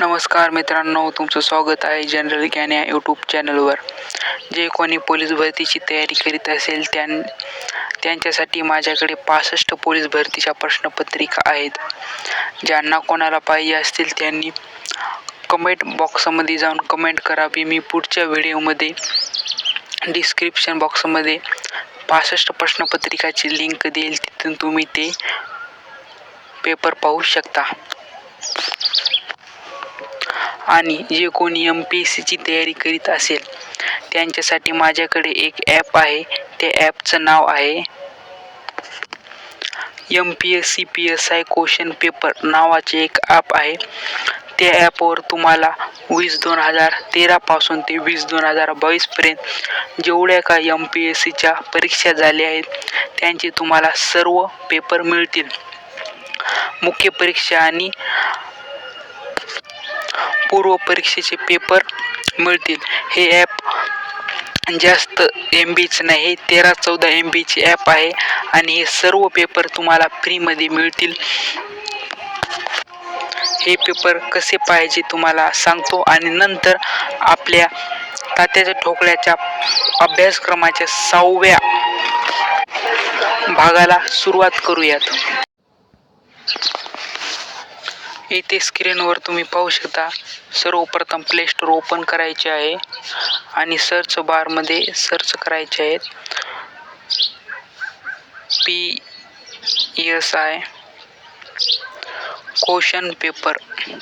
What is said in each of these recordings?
नमस्कार मित्रांनो तुमचं स्वागत आहे जनरल ज्ञान या यूट्यूब चॅनलवर जे कोणी पोलीस भरतीची तयारी करीत असेल त्यां त्यांच्यासाठी माझ्याकडे पासष्ट पोलीस भरतीच्या प्रश्नपत्रिका आहेत. ज्यांना कोणाला पाहिजे असतील त्यांनी कमेंट बॉक्समध्ये जाऊन कमेंट करावी. मी पुढच्या व्हिडिओमध्ये डिस्क्रिप्शन बॉक्समध्ये पासष्ट प्रश्नपत्रिकाची लिंक देईल. तिथून तुम्ही ते पेपर पाहू शकता. आणि जे कोणी एम पी एस सीची तयारी करीत असेल त्यांच्यासाठी माझ्याकडे एक ॲप आहे. त्या ॲपचं नाव आहे M P S C P S I question paper नावाचे एक ॲप आहे. त्या ॲपवर तुम्हाला वीस दोन हजार तेरापासून ते वीस दोन हजार बावीसपर्यंत जेवढ्या का एम पी एस सीच्या परीक्षा झाल्या आहेत त्यांचे तुम्हाला सर्व पेपर मिळतील. मुख्य परीक्षा आणि पूर्व परीक्षेचे पेपर मिळतील. हे ॲप जास्त एम बीचं नाही हे तेरा चौदा एम बीचे ॲप आहे आणि हे सर्व पेपर तुम्हाला फ्रीमध्ये मिळतील. हे पेपर कसे पाहिजे तुम्हाला सांगतो आणि नंतर आपल्या तात्याच्या ठोकळ्याच्या अभ्यासक्रमाच्या सहाव्या भागाला सुरुवात करूयात. इथे स्क्रीनवर तुम्ही पाहू शकता. सर्वप्रथम प्ले स्टोर ओपन करायचे आहे आणि सर्च बारमध्ये सर्च करायचे आहेत. P S I question paper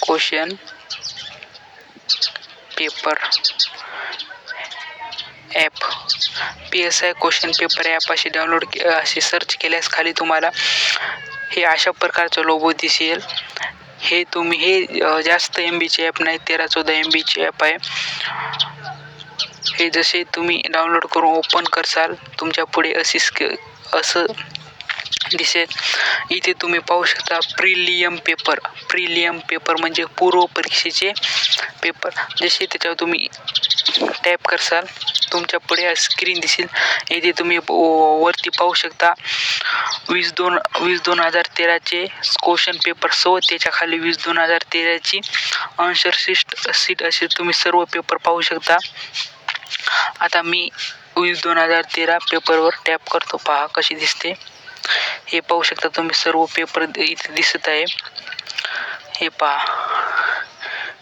question paper app P S I question paper app असे डाउनलोड असे सर्च केल्यास खाली तुम्हाला हे अशा प्रकारचं लोगो दिसेल. हे तुम्ही हे जास्त एम बीचे ॲप नाही तेरा चौदा एम बीचे ॲप आहे. हे जसे तुम्ही डाउनलोड करून ओपन करसाल तुमच्यापुढे अशी स्क असं दिसेल. इथे तुम्ही पाहू शकता प्रिलियम पेपर. प्रिलियम पेपर म्हणजे पूर्व परीक्षेचे पेपर. जसे त्याच्यावर तुम्ही टॅप करसाल तुमच्यापुढे स्क्रीन दिसेल. येथे तुम्ही व- वरती पाहू शकता वीस दोन वीस दोन हजार तेराचे क्वेश्चन पेपर सो त्याच्याखाली वीस दोन हजार तेराची आन्सर सीट सीट असे तुम्ही सर्व पेपर पाहू शकता. आता मी वीस दोन हजार तेरा पेपरवर टॅप करतो. पहा कशी दिसते. हे पाहू शकता तुम्ही सर्व पेपर इथे दिसत आहे. हे पहा.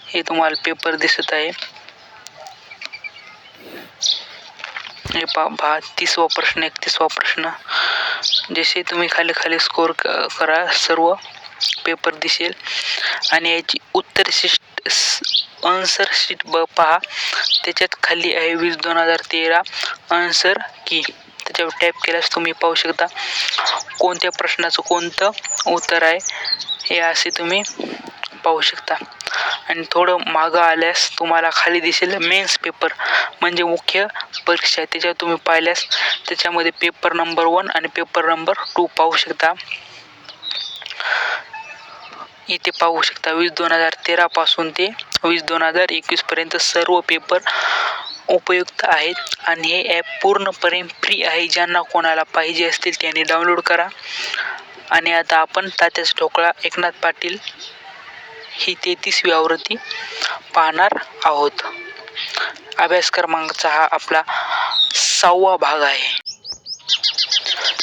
हे तुम्हाला पेपर दिसत आहे. हे पहा पहा तीसवा प्रश्न एकतीसवा प्रश्न. जसे तुम्ही खाली खाली स्कोर करा सर्व पेपर दिसेल. आणि याची उत्तर शिष्ट आन्सर शीट ब पहा. त्याच्यात खाली आहे वीस दोन हजार तेरा. आन्सर की. त्याच्यावर टॅप केल्यास तुम्ही पाहू शकता कोणत्या प्रश्नाचं कोणतं उत्तर आहे हे असे तुम्ही पाहू शकता. आणि थोडं मागं आल्यास तुम्हाला खाली दिसेल मेन्स पेपर म्हणजे मुख्य परीक्षा आहे. त्याच्यावर तुम्ही पाहिल्यास त्याच्यामध्ये पेपर नंबर वन आणि पेपर नंबर टू पाहू शकता. इथे पाहू शकता वीस दोन हजार तेरापासून ते वीस दोन हजार एकवीसपर्यंत सर्व पेपर उपयुक्त आहेत आणि हे ॲप पूर्णपणे फ्री आहे. ज्यांना कोणाला पाहिजे असतील त्यांनी डाउनलोड करा. आणि आता आपण तात्याचा ढोकळा एकनाथ पाटील ही तेहतीसवी आवृत्ती पाहणार आहोत. अभ्यास क्रमांकचा हा आपला सहावा भाग आहे.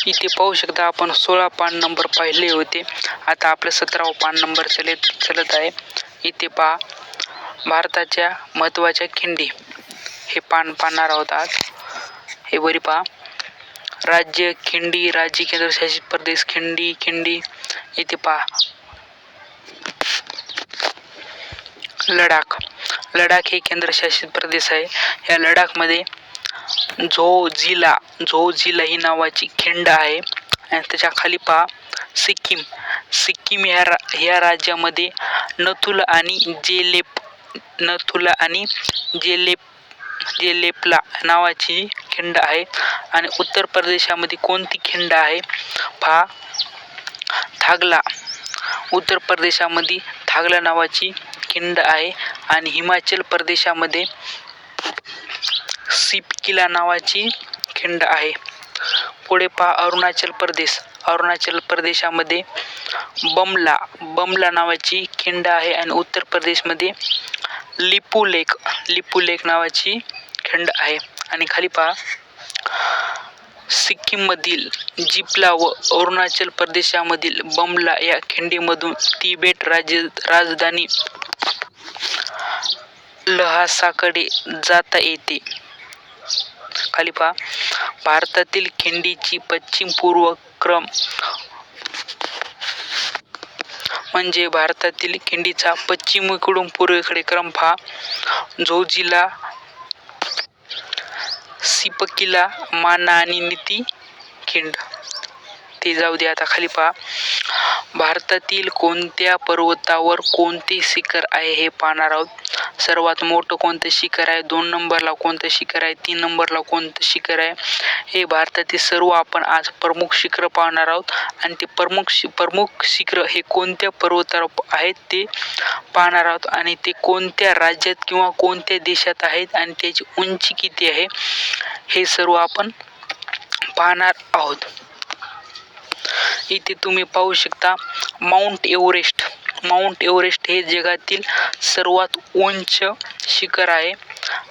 इथे पाहू शकता आपण सोळा पान नंबर पाहिले होते. आता आपलं सतरावा पान नंबर चलत चलत आहे. इथे पहा भारताच्या महत्त्वाच्या खिंडी. हे पान पाहणार आहोत आज. हे वरी पहा. राज्य खिंडी राज्य केंद्रशासित प्रदेश खिंडी खिंडी. इथे पहा. लडाख. लडाख हे केंद्रशासित प्रदेश आहे. या लडाखमध्ये झो जिला झो जिला ही नावाची खिंड आहे. आणि त्याच्याखाली पहा. सिक्कीम. सिक्कीम ह्या रा ह्या राज्यामध्ये नथुला आणि जेलेप नथुला आणि जेलेप जे लेपला नावाची खिंड आहे आणि उत्तर प्रदेशामध्ये कोणती खिंड आहे? पहा. थागला. उत्तर प्रदेशामध्ये थागला नावाची खिंड आहे आणि हिमाचल प्रदेशामध्ये सिपकिला नावाची खिंड आहे. पुढे पहा. अरुणाचल प्रदेश. अरुणाचल प्रदेशामध्ये बमला. बमला नावाची खिंड आहे आणि उत्तर प्रदेशमध्ये लिपू लेक लिपू लेक नावाची खिंड आहे. आणि खाली पहा. सिक्कीममधील जिपला व अरुणाचल प्रदेशामधील बमला या खिंडीमधून तिबेट राज्य राजधानी लहासाकडे जाता येते. खाली पहा. भारतातील खिंडीची पश्चिम पूर्व क्रम म्हणजे भारतातील खिंडीचा पश्चिमेकडून पूर्वेकडे क्रम पहा झोजिला सिपकिला माना आणि नीती खिंड. ते जाऊ दे आता खाली पहा. भारतातील कोणत्या पर्वतावर कोणते शिखर आहे हे पाहणार आहोत. सर्वात मोठं कोणतं शिखर आहे? दोन नंबरला कोणतं शिखर आहे? तीन नंबरला कोणतं शिखर आहे? हे भारतातील सर्व आपण आज प्रमुख शिखर पाहणार आहोत. आणि ते प्रमुख शि प्रमुख शिखर हे कोणत्या पर्वतावर आहेत ते पाहणार आहोत. आणि ते कोणत्या राज्यात किंवा कोणत्या देशात आहेत? आणि त्याची उंची किती आहे? हे सर्व आपण पाहणार आहोत. इथे तुम्ही पाहू शकता माउंट एव्हरेस्ट. माउंट एव्हरेस्ट हे जगातील सर्वात उंच शिखर आहे.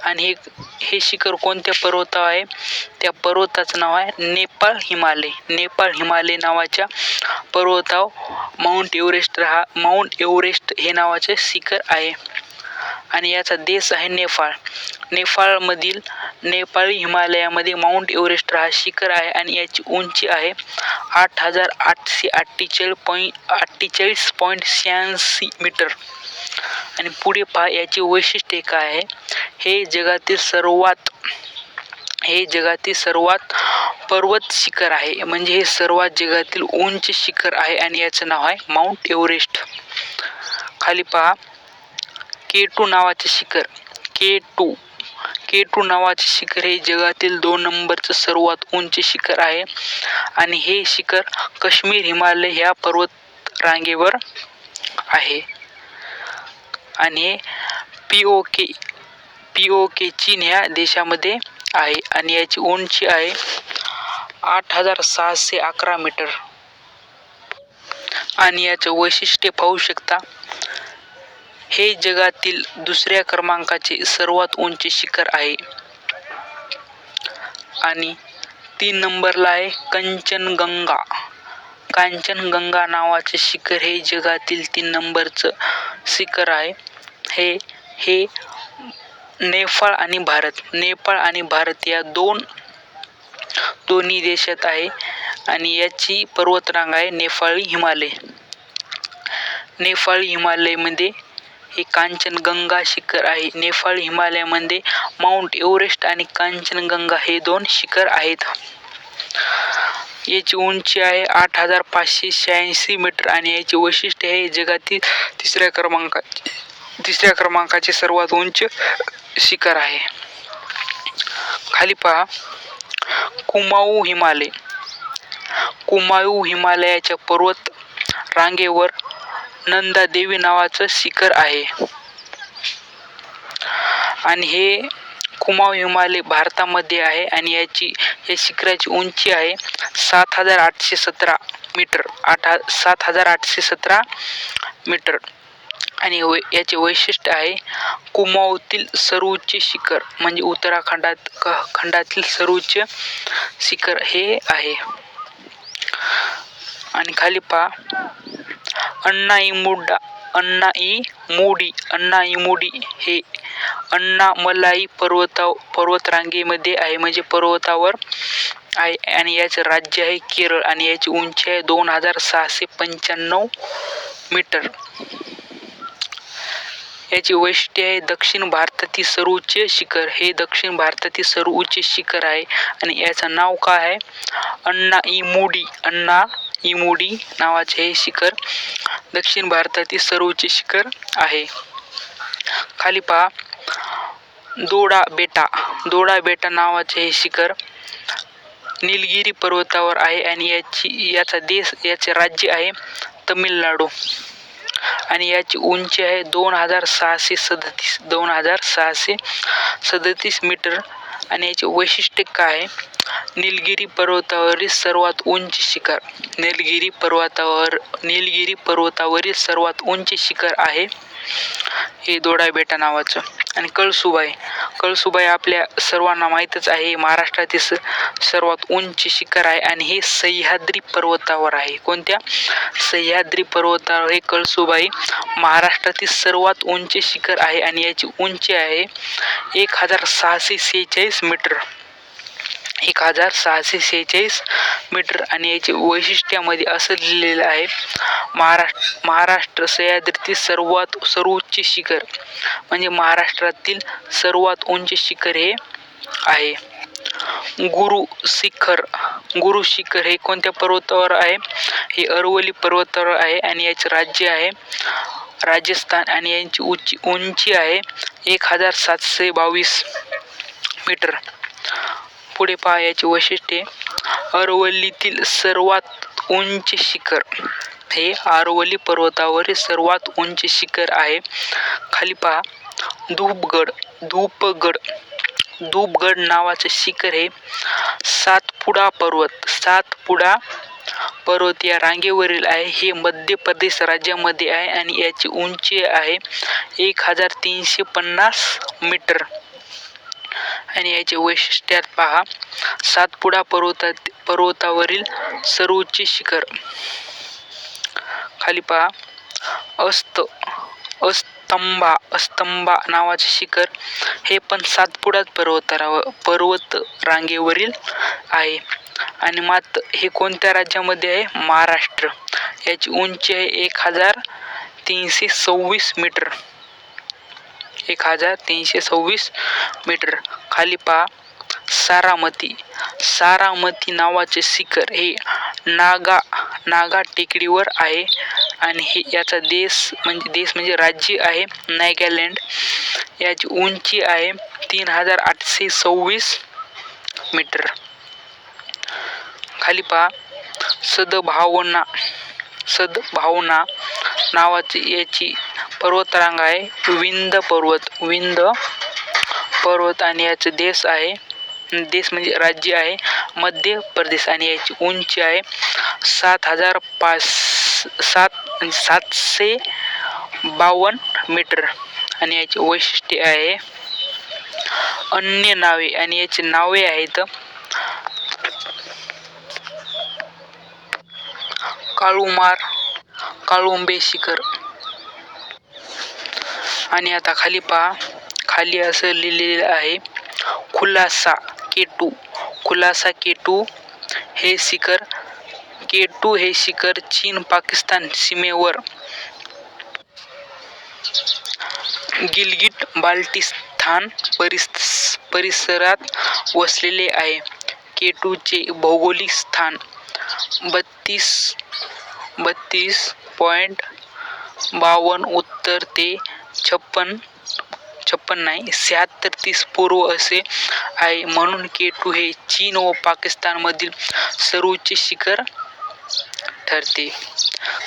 आणि हे हे शिखर कोणत्या पर्वतावर आहे? त्या पर्वताचं नाव आहे नेपाळ हिमालय. नेपाळ हिमालय नावाच्या पर्वतावर माउंट एव्हरेस्ट हा माउंट एव्हरेस्ट हे नावाचे शिखर आहे. आणि याचा देश आहे नेपाळ. नेपाळमधील नेपाळी हिमालयामध्ये माउंट एव्हरेस्ट हा शिखर आहे आणि याची उंची आहे आठ हजार आठशे अठ्ठेचाळीस पॉईंट अठ्ठेचाळीस पॉईंट शहाऐंशी मीटर. आणि पुढे पहा याचे वैशिष्ट्य काय आहे? हे जगातील सर्वात हे जगातील सर्वात पर्वत शिखर आहे. म्हणजे हे सर्वात जगातील उंच शिखर आहे आणि याचं नाव आहे माउंट एव्हरेस्ट. खाली पहा के टू नावाचे शिखर. के टू. के टू नावाचे शिखर हे जगातील दोन नंबरचं सर्वात उंच शिखर आहे. आणि हे शिखर काश्मीर हिमालय ह्या पर्वत रांगेवर आहे. आणि हे पी ओ के पी ओ के चीन ह्या देशामध्ये आहे. आणि याची उंची आहे आठ हजार सहाशे अकरा मीटर. आणि याचं वैशिष्ट्य पाहू शकता हे जगातील दुसऱ्या क्रमांकाचे सर्वात उंच शिखर आहे. आणि तीन नंबरला आहे कंचनगंगा. कांचनगंगा नावाचे शिखर हे जगातील तीन नंबरचं शिखर आहे. हे हे नेपाळ आणि भारत. नेपाळ आणि भारत या दोन दोन्ही देशात आहे आणि याची पर्वतरांग आहे नेपाळी हिमालय. नेपाळी हिमालयमध्ये हे कांचनगंगा शिखर आहे. नेपाळ हिमालयामध्ये माउंट एव्हरेस्ट आणि कांचनगंगा हे दोन शिखर आहेत. याची उंची आहे आठ हजार पाचशे शहाऐंशी मीटर आणि याचे वैशिष्ट्य आहे जगातील तिसऱ्या क्रमांका तिसऱ्या क्रमांकाचे सर्वात उंच शिखर आहे. खाली पहा. कुमाऊ हिमालय. कुमाऊ हिमालयाच्या पर्वत रांगेवर नंदा देवी नावाचं शिखर आहे. आणि हे कुमाऊ हिमालय भारतामध्ये आहे आणि याची या शिखराची उंची आहे सात हजार आठशे सतरा मीटर. आठ हा सात हजार आठशे सतरा मीटर. आणि वै याचे वैशिष्ट्य आहे कुमाऊतील सर्वोच्च शिखर म्हणजे उत्तराखंडात क खंडातील सर्वोच्च शिखर हे आहे. आणि खाली पहा. अण्णाईमुड्डा अण्णाईमोडी अण्णाईमोडी हे अण्णामलाई पर्वता पर्वतरांगेमध्ये आहे. म्हणजे पर्वतावर आहे आणि याचं राज्य आहे केरळ आणि याची उंची आहे दोन हजार सहाशे पंच्याण्णव मीटर. याची वैशिष्ट्य आहे दक्षिण भारतातील सर्वोच्च शिखर. हे दक्षिण भारतातील सर्वोच्च शिखर आहे आणि याचं नाव काय आहे? अण्णा इमोडी अण्णा इमोडी नावाचे हे शिखर दक्षिण भारतातील सर्वोच्च शिखर आहे. खाली पहा. दोडा बेटा. दोडा बेटा नावाचे हे शिखर निलगिरी पर्वतावर आहे आणि याची याचा देश याचे राज्य आहे तमिळनाडू आणि याची उंची आहे दोन हजार सहाशे सदतीस दोन हजार सहाशे सदतीस मीटर. आणि याचे वैशिष्ट्य काय? आहे निलगिरी पर्वतावरील सर्वात उंच शिखर. निलगिरी पर्वतावर निलगिरी पर्वतावरील सर्वात उंच शिखर आहे. हे दोडा बेटा नावाचं. आणि कळसुबाई. कळसुबाई आपल्या सर्वांना माहीतच आहे महाराष्ट्रातील स सर्वात उंच शिखर आहे आणि हे सह्याद्री पर्वतावर आहे. कोणत्या? सह्याद्री पर्वतावर हे कळसुबाई महाराष्ट्रातील सर्वात उंच शिखर आहे आणि याची उंची आहे एक हजार सहाशे सेहेचाळीस मीटर. एक हजार सहाशे सेहेचाळीस मीटर आणि याचे वैशिष्ट्यामध्ये असं लिहिलेलं आहे महाराष्ट्र महाराष्ट्र सह्याद्रीतील सर्वात सर्वोच्च शिखर म्हणजे महाराष्ट्रातील सर्वात उंच शिखर हे आहे. गुरु शिखर गुरु शिखर हे कोणत्या पर्वतावर आहे? हे अरवली पर्वतावर आहे आणि याचे राज्य आहे राजस्थान आणि यांची उंची उंची आहे एक हजार सातशे बावीस मीटर. पुढे पाहायची वैशिष्ट्ये. अरवलीतील सर्वात उंच शिखर. हे आरवली पर्वतावरील सर्वात उंच शिखर आहे. खाली पहा. धूपगड धूपगड. धूपगड नावाचे शिखर हे सातपुडा पर्वत. सातपुडा पर्वत या रांगेवरील आहे. हे मध्य प्रदेश राज्यामध्ये आहे आणि याची उंची आहे एक हजार तीनशे पन्नास मीटर. आणि याचे वैशिष्ट्यात पहा. सातपुडा पर्वता पर्वतावरील सर्वोच्च शिखर. खाली पहा. अस्त अस्तंभा अस्तंभा नावाचे शिखर हे पण सातपुडा पर्वतावर पर्वत रांगेवरील आहे. आणि मात्र हे कोणत्या राज्यामध्ये आहे? महाराष्ट्र. याची उंची आहे एक हजार तीनशे सव्वीस मीटर. एक हजार तीनशे सव्वीस मीटर खाली पहा सारामती. सारामती नावाचे शिखर हे नागा नागा टेकडीवर आहे आणि हे याचा देश म्हणजे देश म्हणजे राज्य आहे नागालँड. याची उंची आहे तीन हजार आठशे सव्वीस मीटर खाली पहा सदभावना सदभावना नावाची याची पर्वतरांग आहे. विंद पर्वत विंद पर्वत आणि याचे देश आहे. देश म्हणजे राज्य आहे. मध्य प्रदेश आणि याची उंची आहे. सात हजार पाच सात म्हणजे सातशे बावन्न मीटर आणि याचे वैशिष्ट्य आहे. अन्य नावे आणि याची नावे आहेत. काळुमार काळुंबे शिखर आणि आता खाली पहा. खाली असं लिहिलेलं आहे खुलासा के टू खुलासा के टू हे शिखर के टू हे शिखर चीन पाकिस्तान सीमेवर. गिलगिट बाल्टिस्तान परिस परिसरात वसलेले आहे. के टूचे भौगोलिक स्थान बत्तीस बत्तीस पॉईंट बावन्न उत्तर ते छप्पन छप्पन नाही शहात्तर तीस पूर्व असे आहे. म्हणून के टू हे चीन व पाकिस्तानमधील सर्वोच्च शिखर ठरते.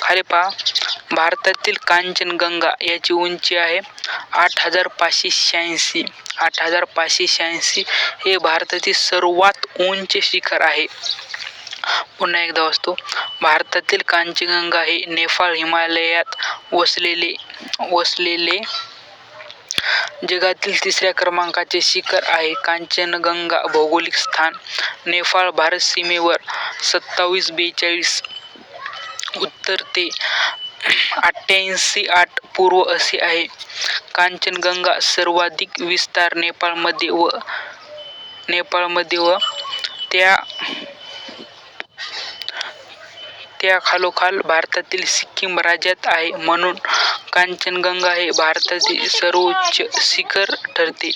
खाली पहा भारतातील कांचनगंगा याची उंची आहे आठ हजार पाचशे शहाऐंशी. आठ हजार पाचशे शहाऐंशी हे भारतातील सर्वात उंच शिखर आहे. पुन्हा एकदा वाचतो. भारतातील कांचनगंगा हे नेपाळ हिमालयात वसलेले वसलेले जगातील तिसऱ्या क्रमांकाचे शिखर आहे. कांचनगंगा भौगोलिक स्थान नेपाळ भारत सीमेवर सत्तावीस बेचाळीस उत्तर ते अठ्ठ्याऐंशी आठ पूर्व असे आहे. कांचनगंगा सर्वाधिक विस्तार नेपाळमध्ये व नेपाळमध्ये व त्या खालोखाल भारतातील सिक्कीम राज्यात आहे. म्हणून कांचनगंगा हे भारतातील सर्वोच्च शिखर ठरते.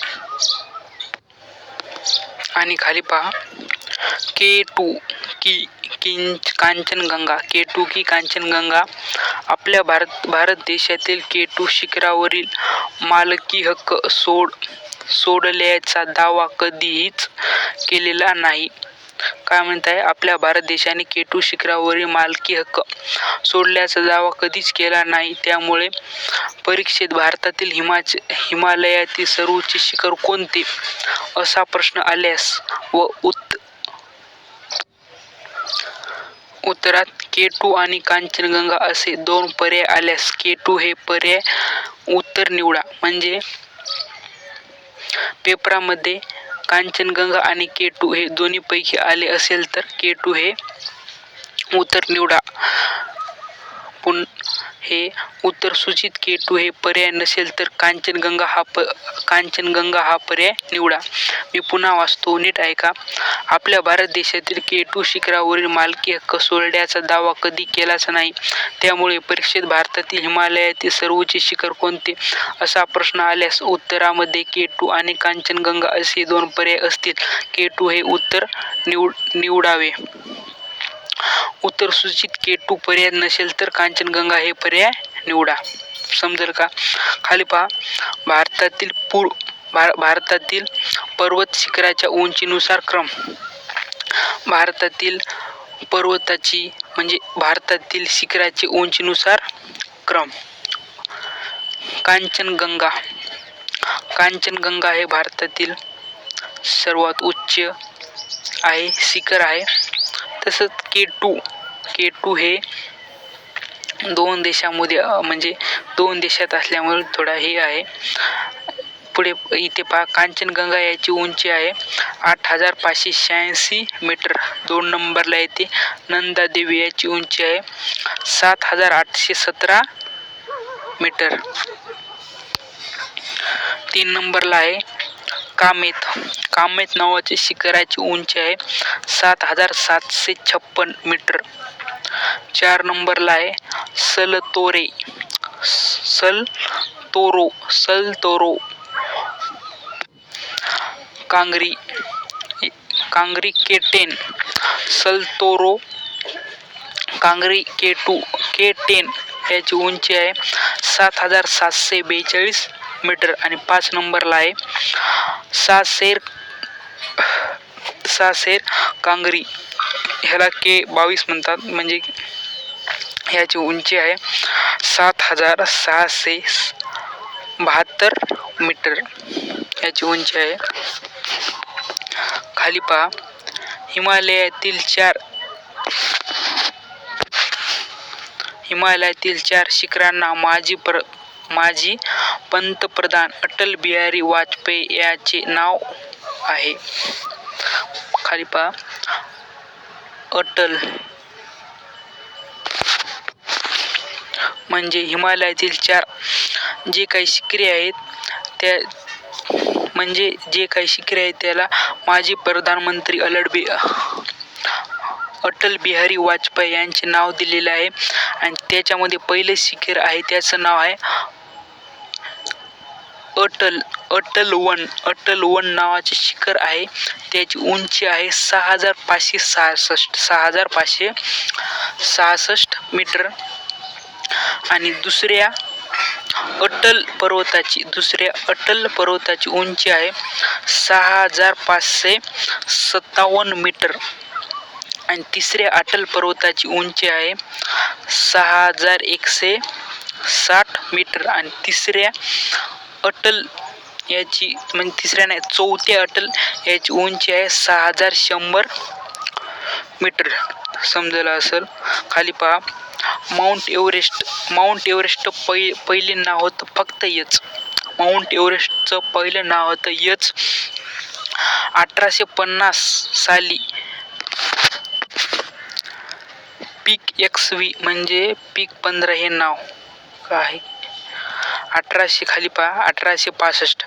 आणि खाली पहा. के टू की किंच कांचनगंगा. के टू की कांचनगंगा आपल्या भारत भारत देशातील के टू शिखरावरील मालकी हक्क सोड सोडल्याचा दावा कधीच केलेला नाही. काय म्हणताय? आपल्या भारत देशाने केटू शिखरावरील मालकी हक्क सोडल्याचा दावा कधीच केला नाही. त्यामुळे परीक्षेत भारतातील हिमाच हिमालयातील सर्वोच्च शिखर कोणते? असा प्रश्न आल्यास व उत् उत्तरात केटू आणि कांचनगंगा असे दोन पर्याय आल्यास केटू हे पर्याय उत्तर निवडा. म्हणजे पेपरामध्ये कांचनगंगा आणि केटू हे दोन्हीपैकी आले असेल तर केटू हे उत्तर निवडा. पुन हे उत्तर सूचित के टू हे पर्याय नसेल तर कांचनगंगा हा प कांचनगंगा हा पर्याय निवडा. मी पुन्हा वाचतो नीट ऐका. आपल्या भारत देशातील के टू शिखरावरील मालकी हक्क सोडण्याचा दावा कधी केलाच नाही. त्यामुळे परीक्षेत भारतातील हिमालयातील सर्वोच्च शिखर कोणते? असा प्रश्न आल्यास उत्तरामध्ये के टू आणि कांचनगंगा असे दोन पर्याय असतील. के टू हे उत्तर निवड निवडावे. उत्तर सूचित केटू पर्याय नसेल तर कांचनगंगा हे पर्याय निवडा. समजेल का? खाली पहा. भारतातील पूर भार भारतातील पर्वत शिखराच्या उंचीनुसार क्रम. भारतातील पर्वताची म्हणजे भारतातील शिखराची उंचीनुसार क्रम. कांचनगंगा. कांचनगंगा हे भारतातील सर्वात उच्च आहे शिखर आहे. तसंच के टू के टू हे दोन देशामध्ये म्हणजे दोन देशात असल्यामुळे थोडा हे आहे. पुढे इथे पहा कांचनगंगा याची उंची आहे आठ हजार पाचशे शहाऐंशी मीटर. दोन नंबरला येते. नंदा देवी याची उंची आहे सात हजार आठशे सतरा मीटर. तीन नंबरला आहे कामेत कामेत नावाचे शिखराची उंची आहे. सात हजार सातशे छप्पन मीटर. चार नंबरला आहे सलतोरे सल तोरो सल तोरो. कांगरी कांगरी केटेन. सलतोरो कांगरी के टू के टेन याची उंची आहे. सात हजार सातशे बेचाळीस मीटर आणि पाच नंबरला आहे. सासेर सासेर कांगरी ह्याला के बावीस म्हणतात. म्हणजे ह्याची उंची आहे सात हजार सहाशे बहात्तर मीटर. याची उंची आहे. खाली पहा. हिमालयातील चार हिमालयातील चार शिखरांना माजी पर माजी पंतप्रधान अटल बिहारी वाजपेयी याचे नाव आहे. खाली पहा. अटल म्हणजे हिमालयातील चार जे काही शिखरे आहेत त्या म्हणजे जे काही शिखरे आहेत त्याला माजी प्रधानमंत्री अलड बि अटल बिहारी वाजपेयी यांचे नाव दिलेले आहे. आणि त्याच्यामध्ये पहिले शिखर आहे त्याचं नाव आहे अटल अटल वन अटल वन नावाचे शिखर आहे. त्याची उंची आहे सहा हजार पाचशे सहासष्ट सहा हजार पाचशे सहासष्ट मीटर. आणि दुसऱ्या अटल पर्वताची दुसऱ्या अटल पर्वताची उंची आहे सहा हजार पाचशे सत्तावन्न मीटर. आणि तिसऱ्या अटल पर्वताची उंची आहे सहा हजार एकशे साठ मीटर. आणि तिसऱ्या अटल याची म्हणजे तिसऱ्या नाही चौथ्या अटल याची उंची आहे सहा हजार शंभर मीटर. समजलं असेल? खाली पहा. माउंट एव्हरेस्ट माउंट एव्हरेस्ट पै पहिले नाव होतं फक्त यच. माउंट एव्हरेस्टचं पहिलं नाव होतं यच. अठराशे पन्नास साली पीक एक्स व्ही म्हणजे पीक पंधरा हे नाव आहे? अठराशे खाली पहा अठराशे पासष्ट.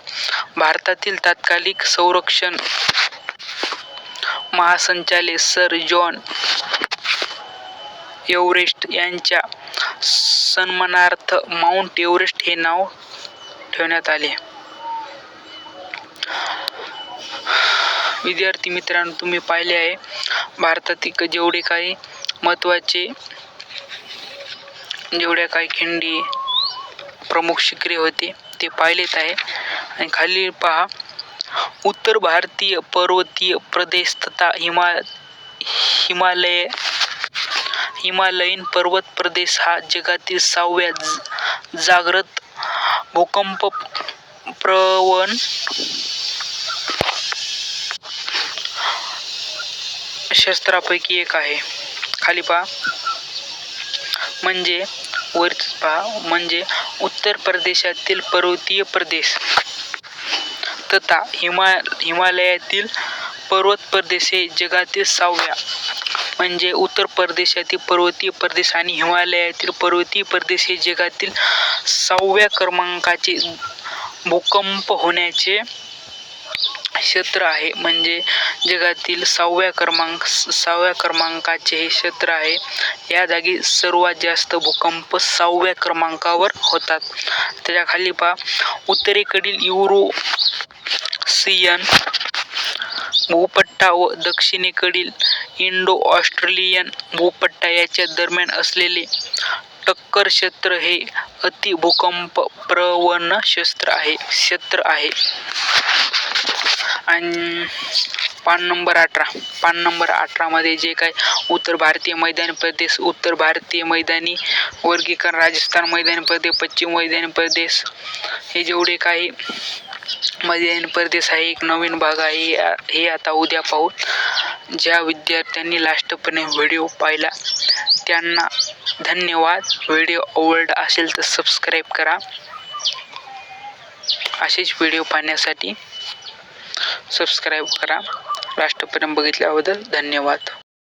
भारतातील तात्कालिक संरक्षण महासंचालक सर जॉन एव्हरेस्ट यांच्या सन्मानार्थ माउंट एव्हरेस्ट हे नाव ठेवण्यात आले. विद्यार्थी मित्रांनो तुम्ही पाहिले आहे भारतातील जेवढे काही महत्त्वाचे जेवढ्या काही खिंडी प्रमुख शिखरे होते ते पाहिलेत आहे. आणि खाली पहा उत्तर भारतीय पर्वतीय प्रदेश तथा हिमा हिमालय हिमालयीन पर्वत प्रदेश हा जगातील सहाव्या जागृत भूकंप प्रवण शस्त्रापैकी एक आहे. खाली पहा. म्हणजे वर पहा म्हणजे उत्तर प्रदेशातील पर्वतीय प्रदेश. तथा हिमा हिमालयातील पर्वत प्रदेश हे जगातील सहाव्या म्हणजे उत्तर प्रदेशातील पर्वतीय प्रदेश आणि हिमालयातील पर्वतीय प्रदेश हे जगातील सहाव्या क्रमांकाचे भूकंप होण्याचे क्षेत्र आहे. म्हणजे जगातील सहाव्या क्रमांक सहाव्या क्रमांकाचे हे क्षेत्र आहे. या जागी सर्वात जास्त भूकंप सहाव्या क्रमांकावर होतात. त्याच्याखाली पहा. उत्तरेकडील युरो सियन भूपट्टा व दक्षिणेकडील इंडो ऑस्ट्रेलियन भूपट्टा याच्या दरम्यान असलेले टक्कर क्षेत्र हे अतिभूकंप प्रवण क्षेत्र आहे क्षेत्र आहे. आणि पान नंबर अठरा पान नंबर अठरामध्ये जे काय उत्तर भारतीय मैदानी प्रदेश उत्तर भारतीय मैदानी वर्गीकरण राजस्थान मैदानी प्रदेश पश्चिम मैदानी प्रदेश हे जेवढे काही मैदानी परदेस हा एक नवीन भाग आहे. हे- हे आता उद्या पाहू. ज्या विद्यार्थ्यांनी लास्टपर्यंत व्हिडिओ पाहिला त्यांना धन्यवाद. व्हिडिओ आवडला असेल तर सबस्क्राईब करा. असेच व्हिडिओ पाहण्यासाठी सबस्क्राईब करा. लास्टपर्यंत बघितल्याबद्दल धन्यवाद.